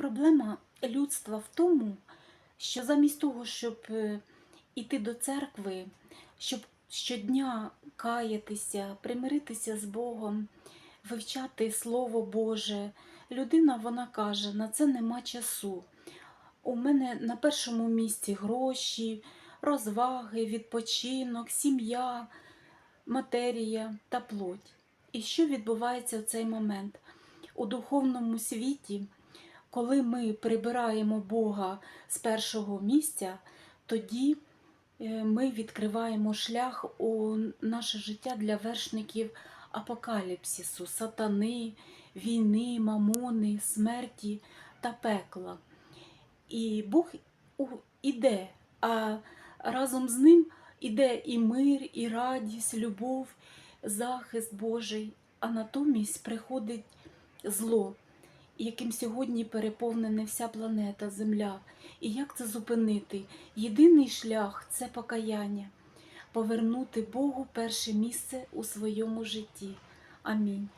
Проблема людства в тому, що замість того, щоб е, іти до церкви, щоб щодня каятися, примиритися з Богом, вивчати Слово Боже, людина вона каже, на це нема часу. У мене на першому місці гроші, розваги, відпочинок, сім'я, матерія та плоть. І що відбувається в цей момент? У духовному світі, коли ми прибираємо Бога з першого місця, тоді е, ми відкриваємо шлях у наше життя для вершників апокаліпсису, сатани, війни, мамони, смерті та пекла. І Бог іде, а разом з ним іде і мир, і радість, любов, захист Божий, а натомість приходить зло, яким сьогодні переповнена вся планета Земля. І як це зупинити? Єдиний шлях це покаяння, повернути Богу перше місце у своєму житті. Амінь.